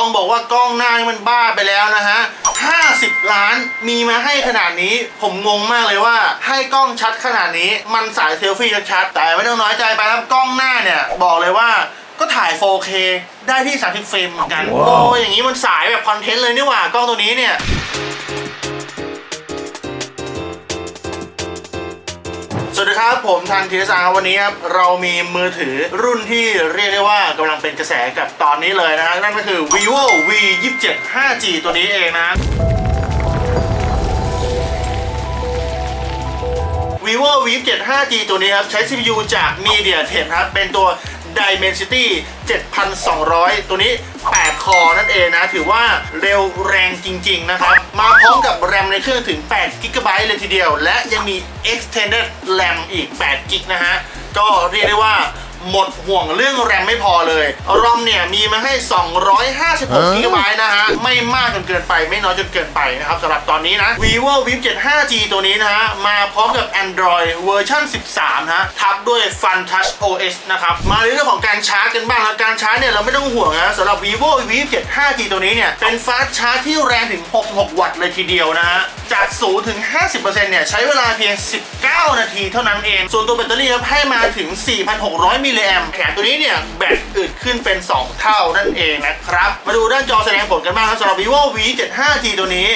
ต้องบอกว่ากล้องหน้านี่มันบ้าไปแล้วนะฮะ 50 ล้านมีมาให้ขนาดนี้ ผมงงมากเลยว่าให้กล้องชัดขนาดนี้ มันสายเซลฟี่ชัดๆแต่ไม่ต้องน้อยใจไปครับกล้องหน้าเนี่ย บอกเลยว่าก็ถ่าย 4K ได้ที่ 30 เฟรมเหมือนกัน โอ้ยอย่างนี้มันสายแบบคอนเทนต์เลยนี่หว่ากล้องตัวนี้เนี่ย วัสดีครับผมทันทีสารับวันนี้ครับเรามีมือถือรุ่นที่เรียกได้ว่ากำลังเป็นกระแสกับตอนนี้เลยนะฮะนั่นก็คือ vivo v 2 7 5g ตัวนี้เองนะ vivo v 2 7 5g ตัวนี้ครับใช้ CPU จาก MediaTek ครับเป็นตัว Dimensity 7200 ตัวนี้ 8 คอนั่นเองนะ ถือว่าเร็วแรงจริง ๆ นะครับ มาพร้อมกับแรมในเครื่องถึง8 g b เลยทีเดียว และยังมี extended RAM อีก8 g นะฮะ ก็เรียกได้ว่า หมดห่วงเรื่องแรมไม่พอเลยรอมเนี่ยมีมาให้ 256 g b นะฮะ ไม่มากจนเกินไปไม่น้อยจนเกินไปนะครับสำหรับตอนนี้นะ vivo v 7 5g ตัวนี้นะฮะ มาพร้อมกับ Android เวอร์ชัน13ฮะทับด้วย Fun Touch OS นะครับ มาในเรื่องของการชาร์จกันบ้างแล้วการชาร์จเนี่ยเราไม่ต้องห่วงนะสำหรับ vivo v 7 5g ตัวนี้เนี่ยเป็นฟาสต์ชาร์จที่แรงถึง 66 วัตต์เลยทีเดียวนะฮะ จาก 0 ถึง 50%เนี่ยใช้เวลาเพียง 19 นาทีเท่านั้นเอง ส่วนตัวแบตเตอรี่ครับให้มาถึง 4,600 มิลลิแอมป์แถมตัวนี้เนี่ยแบตอึดขึ้นเป็น 2 เท่านั่นเองนะครับ มาดูด้านจอแสดงผลกันบ้างครับสำหรับ vivo v 7 5g ตัวนี้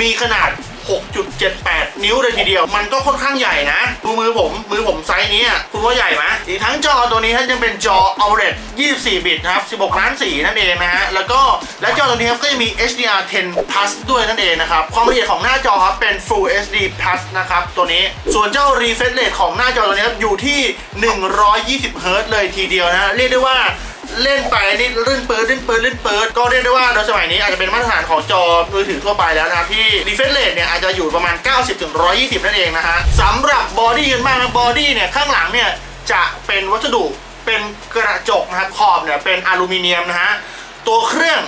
มีขนาด 6.78 นิ้วเลยทีเดียว มันก็ค่อนข้างใหญ่นะ ดูมือผม มือผมไซส์นี้อะคุณว่าใหญ่ไหมอีกทั้งจอตัวนี้ท่านยังเป็นจอ OLED 24 บิตครับ 16 ล้านสีนั่นเองนะฮะ แล้วก็และจอตัวนี้ครับก็จะมี HDR 10 plus ด้วยนั่นเองนะครับ ความละเอียดของหน้าจอครับเป็น Full HD plus นะครับตัวนี้ ส่วนเจ้า refresh rate ของหน้าจอตัวนี้ครับอยู่ที่ 120 Hz เลยทีเดียวนะ เรียกได้ว่า เล่นไปนี่ลื่นปืนลื่นปืนลื่นปืนก็เรียกได้ว่าในสมัยนี้อาจจะเป็นมาตรฐานของจอมือถือทั่วไปแล้วนะที่ refresh rate เนี่ยอาจจะอยู่ประมาณ 90ถึง120 นั่นเองนะฮะสำหรับบอดี้กันบ้างนะบอดี้เนี่ยข้างหลังเนี่ยจะเป็นวัสดุเป็นกระจกนะครับขอบเนี่ยเป็นอลูมิเนียมนะฮะตัวเครื่อง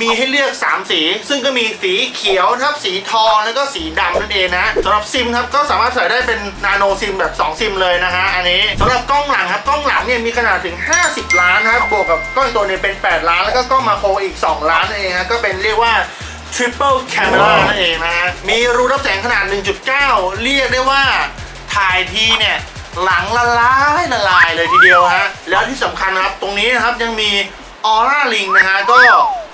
มีให้เลือก 3 สี ซึ่งก็มีสีเขียวนะครับสีทองแล้วก็สีดำนั่นเองนะสำหรับซิมครับก็สามารถใส่ได้เป็นนาโนซิมแบบ 2 ซิมเลยนะฮะอันนี้สำหรับกล้องหลังครับกล้องหลังเนี่ยมีขนาดถึง 50 ล้านนะครับบวกกับกล้องอีกตัวเนี่ยเป็น 8 ล้าน แล้วก็กล้องมาโครอีก 2 ล้านนั่นเองฮะก็เป็นเรียกว่า Triple Camera นั่นเองนะฮะมีรูรับแสงขนาด 1.9 เรียกได้ว่าถ่ายทีเนี่ยหลังละลายละลายเลยทีเดียวฮะแล้วที่สำคัญนะครับตรงนี้นะครับยังมีออร่าลิงนะฮะก็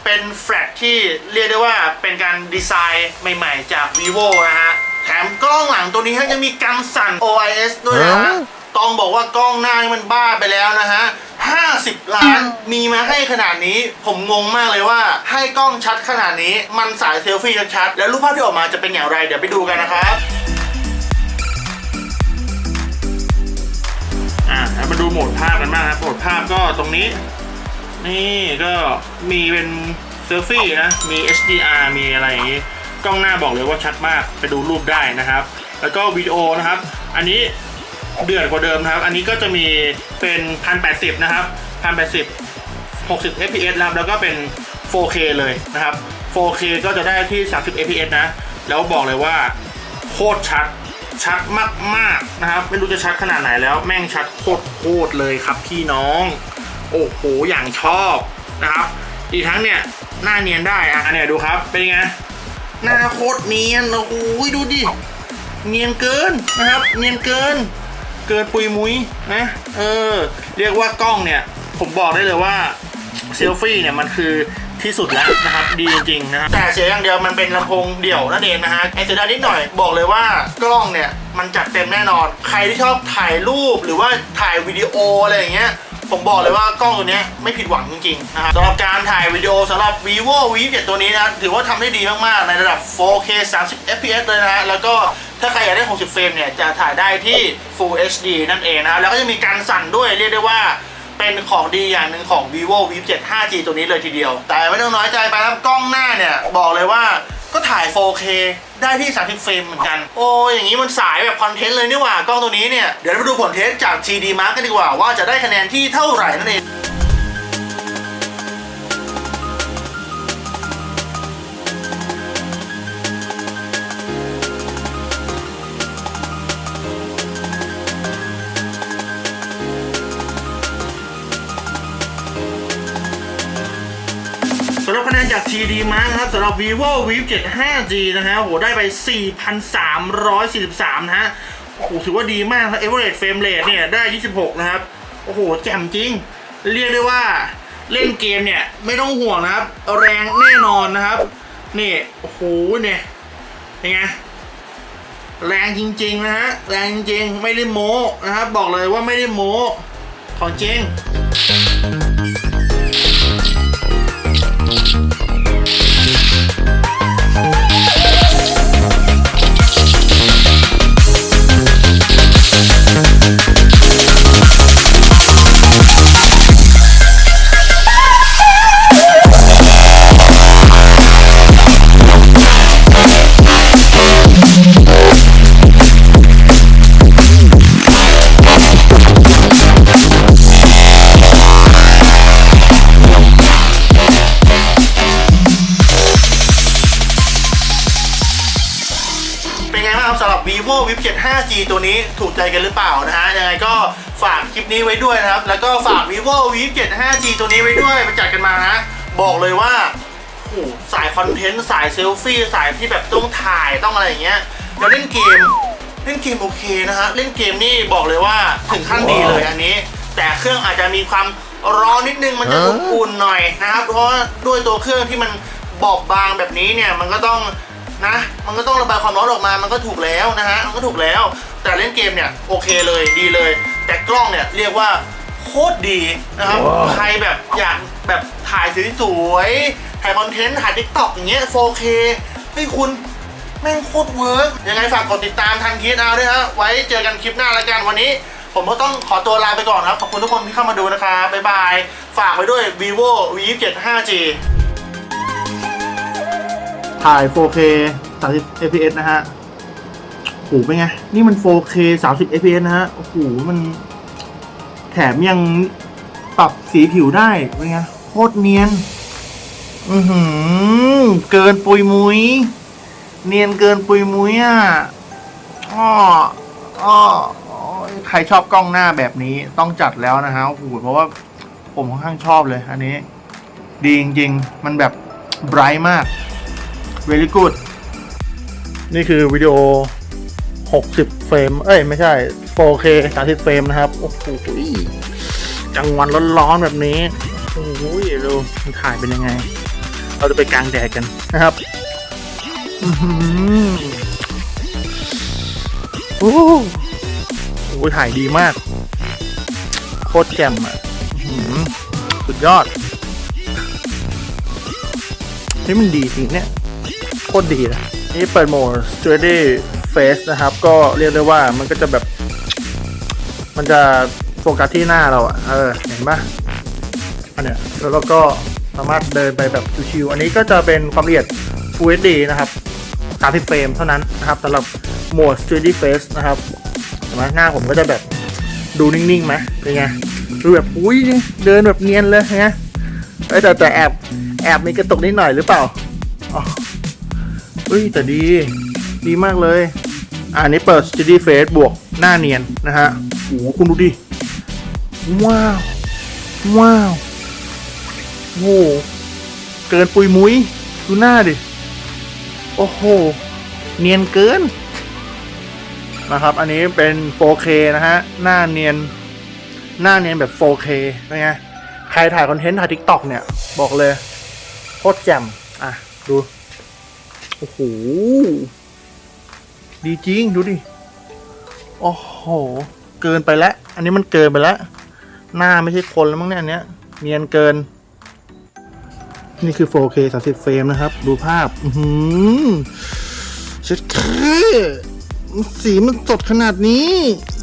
เป็นแฟลชที่เรียกได้ว่าเป็นการดีไซน์ใหม่ๆจาก vivo นะฮะ แถมกล้องหลังตัวนี้ฮะยังมีการสั่น OIS ด้วยนะฮะต้องบอกว่ากล้องหน้านี่มันบ้าไปแล้วนะฮะ 50 ล้านมีมาให้ขนาดนี้ ผมงงมากเลยว่าให้กล้องชัดขนาดนี้มันสายเซลฟี่ชัดๆแล้วรูปภาพที่ออกมาจะเป็นอย่างไร เดี๋ยวไปดูกันนะครับอ่าแล้วมาดูโหมดภาพกันบ้างครับโหมดภาพก็ตรงนี้ นี่ก็มีเป็นเซลฟี่นะ มี HDR มีอะไรอย่างนี้ กล้องหน้าบอกเลยว่าชัดมาก ไปดูรูปได้นะครับ แล้วก็วิดีโอนะครับ อันนี้เดือดกว่าเดิมนะครับ อันนี้ก็จะมีเป็น 1080 นะครับ 1080 60 fps นะครับ แล้วก็เป็น 4K เลยนะครับ 4K ก็จะได้ที่ 30 fps นะ แล้วบอกเลยว่าโคตรชัด ชัดมากๆนะครับ ไม่รู้จะชัดขนาดไหนแล้ว แม่งชัดโคตรโคตรเลยครับพี่น้อง โอ้โหอย่างชอบนะครับ อีกทั้งเนี่ยหน้าเนียนได้อะเนี่ยดูครับ เป็นไงหน้าโคตรเนียนโอ้โหดูดิเนียนเกินนะครับ เนียนเกิน เกินปุยมุ้ยนะเออ เรียกว่ากล้องเนี่ย ผมบอกได้เลยว่าเซลฟี่เนี่ยมันคือที่สุดแล้วนะครับ ดีจริงๆนะแต่เสียอย่างเดียวมันเป็นลำโพงเดี่ยวนั่นเองนะฮะไอเสียดายนิดหน่อยบอกเลยว่ากล้องเนี่ย มันจัดเต็มแน่นอน ใครที่ชอบถ่ายรูปหรือว่าถ่ายวิดีโออะไรอย่างเงี้ยผมบอกเลยว่ากล้องตัวนี้ไม่ผิดหวังจริงๆนะครับสำหรับการถ่ายวิดีโอสำหรับ vivo v 7ตัวนี้นะถือว่าทำได้ดีมากๆ ในระดับ 4K 30 fps เลยนะฮะแล้วก็ถ้าใครอยากได้ 60 เฟรมเนี่ย จะถ่ายได้ที่ Full HD นั่นเองนะครับแล้วก็จะมีการสั่นด้วยเรียกได้ว่าเป็นของดีอย่างหนึ่งของ vivo v 7 5g ตัวนี้เลยทีเดียว แต่ไม่ต้องน้อยใจไปครับกล้องหน้าเนี่ย บอกเลยว่า ก็ถ่าย 4K ได้ที่ 30 เฟรมเหมือนกัน โอ้อย่างนี้มันสายแบบคอนเทนต์เลยนี่หว่ากล้องตัวนี้เนี่ย เดี๋ยวเราไปดูผลเทสจาก TD Mark กันดีกว่าว่าจะได้คะแนนที่เท่าไหร่นั่นเอง TD Mark นะครับสำหรับ vivo v 7 5G นะฮะโหได้ไป 4,343 นะฮะโอ้โหถือว่าดีมากครับ average frame rate เนี่ยได้ 26 นะครับ โอ้โห แจ่มจริง เรียกได้ว่าเล่นเกมเนี่ย ไม่ต้องห่วงนะครับ แรงแน่นอนนะครับ นี่ โอ้โห เนี่ยเป็นไงแรงจริงๆนะฮะ แรงจริงๆ ไม่ได้โม้นะครับ บอกเลยว่าไม่ได้โม้ของจริง สำหรับ vivo v 7 5G ตัวนี้ถูกใจกันหรือเปล่านะฮะยังไงก็ฝากคลิปนี้ไว้ด้วยนะครับ แล้วก็ฝาก vivo v 7 5G ตัวนี้ไว้ด้วยไปจัดกันมานะ บอกเลยว่าโอ้โหสายคอนเทนต์สายเซลฟี่สายที่แบบต้องถ่ายต้องอะไรอย่างเงี้ยแล้วเล่นเกมเล่นเกมโอเคนะฮะเล่นเกมนี่บอกเลยว่าถึงขั้นดีเลยอันนี้ แต่เครื่องอาจจะมีความร้อนนิดนึงมันจะอุ่นๆหน่อยนะครับเพราะว่าด้วยตัวเครื่องที่มันบอบบางแบบนี้เนี่ยมันก็ต้อง นะ มันก็ต้องระบายความร้อนออกมา มันก็ถูกแล้วนะฮะ มันก็ถูกแล้ว แต่เล่นเกมเนี่ยโอเคเลยดีเลย แต่กล้องเนี่ยเรียกว่าโคตรดีนะครับ ใครแบบอยากแบบถ่ายสวยๆ ถ่ายคอนเทนต์ถ่ายทิกตอกอย่างเงี้ย 4K ให้ยคุณแม่งโคตรเวิร์กยังไงฝากกดติดตามทางคีดเอาด้วยฮะ ไว้เจอกันคลิปหน้าแล้วกันวันนี้ ผมก็ต้องขอตัวลาไปก่อนครับ ขอบคุณทุกคนที่เข้ามาดูนะครับบ๊ายบาย ฝากไว้ด้วย vivo v 7 5G ถ่าย 4K 30 fps นะฮะโหเป็นไง นี่มัน 4K 30 fps นะฮะ โอ้โห มันแถมยังปรับสีผิวได้ เป็นไง โคตรเนียน อือหือ เกินปุยมุย เนียนเกินปุยมุ้ยอะอ้ออ้ออ้อใครชอบกล้องหน้าแบบนี้ต้องจัดแล้วนะฮะ โอ้โห เพราะว่าผมค่อนข้างชอบเลย อันนี้ ดีจริงๆ มันแบบไบรท์มาก very good นี่คือวิดีโอ 60 เฟรม เอ้ย ไม่ใช่ 4K 30 เฟรมนะครับ โอ้โหกลางวันร้อนๆแบบนี้ โอ้โหดูมันถ่ายเป็นยังไง เราจะไปกลางแดดกันนะครับอือหือโอ้โหโอ้ยถ่ายดีมาก โคตรแจ่มอะสุดยอดนี่มันดีจริงเนี่ย โคตรดีนะ นี่เปิดโหมด Steady Face นะครับ ก็เรียกได้ว่ามันก็จะแบบ มันจะโฟกัสที่หน้าเราอะเออ เห็นปะอันเนี้ยแล้วเราก็สามารถเดินไปแบบชิวๆอันนี้ก็จะเป็นความละเอียด Full HD นะครับ30เฟรมเท่านั้นนะครับสำหรับโหมด Steady Face นะครับเห็นไหมหน้าผมก็จะแบบดูนิ่งๆไหมเป็นไงดูแบบอุ้ยเดินแบบเนียนเลยไงเอ้ยแต่แต่แอบแอบมีกระตุกนิดหน่อยหรือเปล่า อุ้ย แต่ดี ดีมากเลย อันนี้เปิด Steady Face บวกหน้าเนียนนะฮะโอ้คุณดูดิ ว้าว ว้าวโอ้โหเกินปุยมุ้ยดูหน้าดิ โอ้โห เนียนเกิน นะครับ อันนี้เป็น 4K นะฮะ หน้าเนียน หน้าเนียนแบบ 4K เป็นไงใครถ่ายคอนเทนต์ถ่าย TikTok เนี่ย บอกเลยโคตรแจ่มอะ ดู โอ้โห ดีจริง ดูดิ โอ้โห เกินไปแล้ว อันนี้มันเกินไปแล้ว หน้าไม่ใช่คนแล้วมั้งเนี่ยอันเนี้ย เนียนเกิน นี่คือ 4K 30เฟรมนะครับ ดูภาพ อือหือเช็ดเคสีมันสดขนาดนี้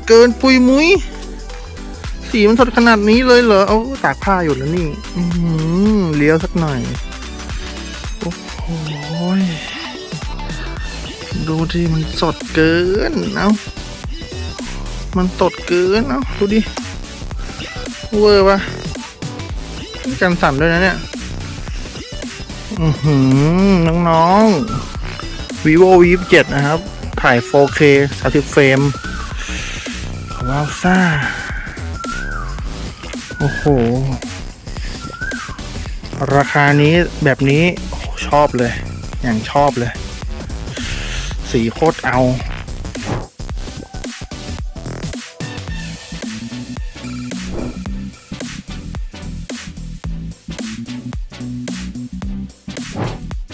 เกินปุยมุ้ย สีมันสดขนาดนี้เลยเหรอ เอาตากผ้าอยู่แล้วนี่ อือหือเลี้ยวสักหน่อย โอ้โห ดูที่มันสดเกินเอ้ามันสดเกินเอ้าดูดิเวอร์ปะกันสั่นด้วยนะเนี่ยอือหือน้องๆ vivo v 7นะครับ ถ่าย 4K 30 เฟรมว้าวซ่า โอ้โห ราคานี้แบบนี้ชอบเลย อย่างชอบเลย สีโคตรเอา